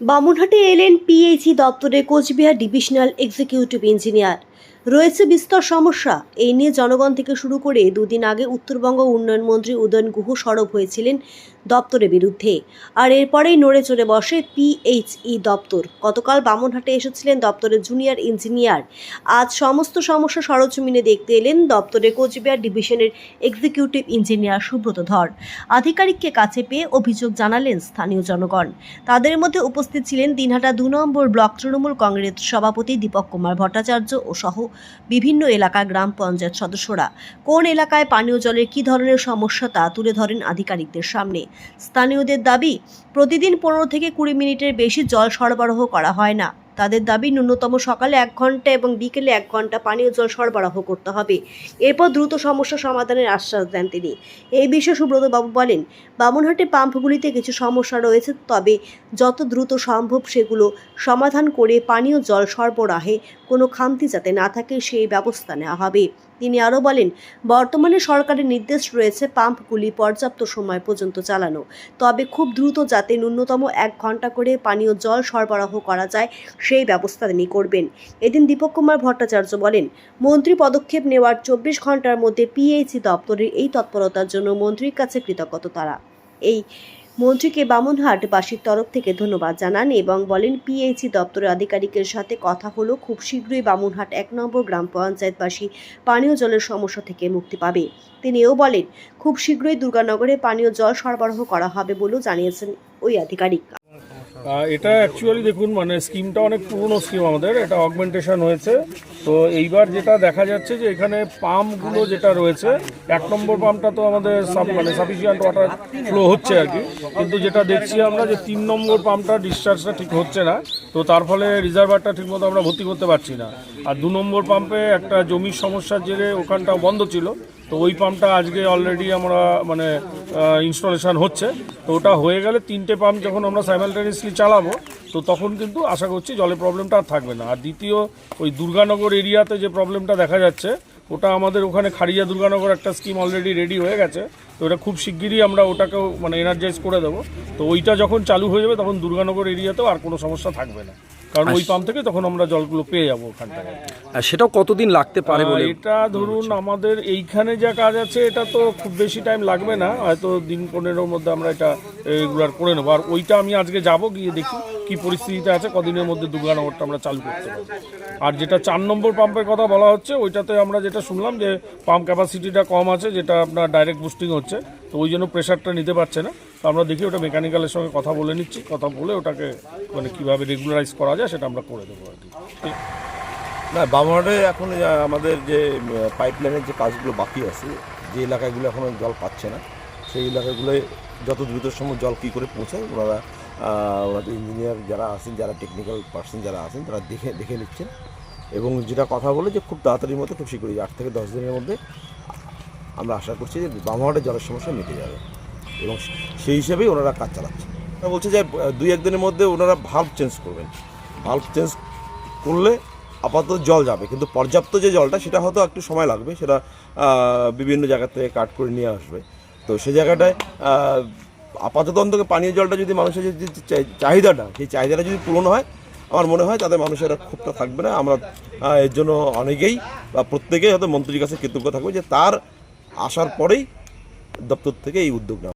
বামুনহাটে এলেন পিএইচি দপ্তরের Cooch Behar divisional executive engineer রয়েছে বিস্তর সমস্যা। এই নিয়ে জনগণ থেকে শুরু করে দুদিন আগে উত্তরবঙ্গ উন্নয়ন মন্ত্রী উদয়ন গুহ সরব হয়েছিলেন দপ্তরের বিরুদ্ধে। আর এরপরেই নড়ে চড়ে বসে পিএইচই দপ্তর। গতকাল বামনহাটে এসেছিলেন দপ্তরের জুনিয়র ইঞ্জিনিয়ার। আজ সমস্ত সমস্যা সরজমিনে দেখতে এলেন দপ্তরে কোচবিহার ডিভিশনের এক্সিকিউটিভ ইঞ্জিনিয়ার সুব্রত ধর। আধিকারিককে কাছে পেয়ে অভিযোগ জানালেন স্থানীয় জনগণ। তাদের মধ্যে উপস্থিত ছিলেন দিনহাটা দু নম্বর ব্লক তৃণমূল কংগ্রেস সভাপতি দীপক কুমার ভট্টাচার্য ও সহ বিভিন্ন এলাকা গ্রাম পঞ্চায়েত সদস্যরা। কোন এলাকায় পানীয় জলের কি ধরনের সমস্যা তা তুলে ধরেন আধিকারিকদের সামনে। স্থানীয়দের দাবি, প্রতিদিন পনেরো থেকে কুড়ি মিনিটের বেশি জল সরবরাহ করা হয় না। তাদের দাবি, ন্যূনতম সকালে এক ঘণ্টা এবং বিকেলে এক ঘণ্টা পানীয় জল সরবরাহ করতে হবে। এরপর দ্রুত সমস্যা সমাধানের আশ্বাস দেন তিনি। এই বিষয়ে সুব্রতবাবু বলেন, বামুনহাটে পাম্পগুলিতে কিছু সমস্যা রয়েছে, তবে যত দ্রুত সম্ভব সেগুলো সমাধান করে পানীয় জল সরবরাহে কোনো খামতি যাতে না থাকে সেই ব্যবস্থা নেওয়া হবে। তিনি আরও বলেন, বর্তমানে সরকারের নির্দেশ রয়েছে পাম্পগুলি পর্যাপ্ত সময় পর্যন্ত চালানো। তবে খুব দ্রুত যাতে ন্যূনতম এক ঘণ্টা করে পানীয় জল সরবরাহ করা যায় সেই ব্যবস্থা তিনি করবেন। এদিন দীপক কুমার ভট্টাচার্য বলেন, মন্ত্রী পদক্ষেপ নেওয়ার চব্বিশ ঘণ্টার মধ্যে পিএইচি দপ্তরের এই তৎপরতার জন্য মন্ত্রীর কাছে কৃতজ্ঞত তারা। এই মন্ত্রীকে বামুনহাটবাসীর তরফ থেকে ধন্যবাদ জানান এবং বলেন পিএইচি দপ্তরের আধিকারিকের সাথে কথা হলো, খুব শীঘ্রই বামুনহাট এক নম্বর গ্রাম পঞ্চায়েতবাসী পানীয় জলের সমস্যা থেকে মুক্তি পাবে। তিনি এও বলেন, খুব শীঘ্রই দুর্গানগরে পানীয় জল সরবরাহ করা হবে বলেও জানিয়েছেন ওই আধিকারিক। এটা অ্যাকচুয়ালি দেখুন মানে স্কিমটা অনেক পুরনো স্কিম আমাদের, এটা অগমেন্টেশন হয়েছে। তো এইবার যেটা দেখা যাচ্ছে যে এখানে পাম্পগুলো যেটা রয়েছে, এক নম্বর পাম্পটা তো আমাদের মানে সাফিসিয়েন্ট ওয়াটার ফ্লো হচ্ছে আর কি। কিন্তু যেটা দেখছি আমরা যে তিন নম্বর পাম্পটা ডিসচার্জটা ঠিক হচ্ছে না, তো তার ফলে রিজার্ভারটা ঠিকমতো আমরা ভর্তি করতে পারছি না। আর দু নম্বর পাম্পে একটা জমির সমস্যার জেরে ওখানটা বন্ধ ছিল তো ওই পাম্পটা আজকে অলরেডি আমরা মানে ইনস্টলেশন হচ্ছে। তো ওটা হয়ে গেলে তিনটে পাম্প যখন আমরা সাইমালটেনিয়াসলি চালাবো, তো তখন কিন্তু আশা করছি জলের প্রবলেমটা আর থাকবে না। আর দ্বিতীয়, ওই দুর্গানগর এরিয়াতে যে প্রবলেমটা দেখা যাচ্ছে, ওটা আমাদের ওখানে খাড়িয়া দুর্গানগর একটা স্কিম অলরেডি রেডি হয়ে গেছে। তো ওটা খুব শিগগিরই আমরা ওটাকেও মানে এনার্জাইজ করে দেবো। তো ওইটা যখন চালু হয়ে যাবে, তখন দুর্গানগর এরিয়াতেও আর কোনো সমস্যা থাকবে না। কারণ ওই পাম্প থেকে তখন আমরা জলগুলো পেয়ে যাব ওখান থেকে আর সেটাও কতদিন লাগতে পারে বলে এটা ধরুন আমাদের এইখানে যা কাজ আছে এটা তো খুব বেশি টাইম লাগবে না। হয়তো দিন পনেরোর মধ্যে আমরা এটা রেগুলার করে নেব। আর ওইটা আমি আজকে যাব গিয়ে দেখি কি পরিস্থিতিতে আছে। কদিনের মধ্যে দুর্গানগরটা আমরা চালু করতে পারব। আর যেটা চার নম্বর পাম্পের কথা বলা হচ্ছে ওইটাতে আমরা যেটা শুনলাম যে পাম্প ক্যাপাসিটিটা কম আছে যেটা আপনার ডাইরেক্ট বুস্টিং হচ্ছে। তো ওই জন্য প্রেশারটা নিতে পারছে না। তো আমরা দেখি, ওটা মেকানিক্যালের সঙ্গে কথা বলে নিচ্ছি, কথা বলে ওটাকে মানে কীভাবে রেগুলারাইজ করা যায় সেটা আমরা করে দেবো আর কি। না, বামহাটে এখন আমাদের যে পাইপলাইনের যে কাজগুলো বাকি আছে, যে এলাকাগুলো এখনও জল পাচ্ছে না, সেই এলাকাগুলোয় যত দ্রুত সম্ভব জল কী করে পৌঁছায়, ওনারা ওনাদের ইঞ্জিনিয়ার যারা আছেন, যারা টেকনিক্যাল পার্সন যারা আছেন, তারা দেখে দেখে নিচ্ছেন। এবং যেটা কথা বলে যে খুব তাড়াতাড়ির মধ্যে খুব শীঘ্রই আট থেকে দশ দিনের মধ্যে আমরা আশা করছি যে বামহাটে জলের সমস্যা মিটে যাবে। এবং সেই হিসেবেই ওনারা কাজ চালাচ্ছেন। ওরা বলছে যে, দুই একদিনের মধ্যে ওনারা ভাল্ব চেঞ্জ করবেন। ভাল্ব চেঞ্জ করলে আপাতত জল যাবে, কিন্তু পর্যাপ্ত যে জলটা, সেটা হয়তো একটু সময় লাগবে, সেটা বিভিন্ন জায়গা থেকে কাট করে নিয়ে আসবে। তো সেই জায়গাটায় আপাতত অন্তত পানীয় জলটা যদি মানুষের যে চাহিদাটা, সেই চাহিদাটা যদি পূরণ হয়, আমার মনে হয় তাদের মানুষের ক্ষোভটা থাকবে না। আমরা এর জন্য অনেকেই বা প্রত্যেকেই হয়তো মন্ত্রীর কাছে কৃতজ্ঞ থাকবে যে, তার আসার পরেই দপ্তর থেকে এই উদ্যোগ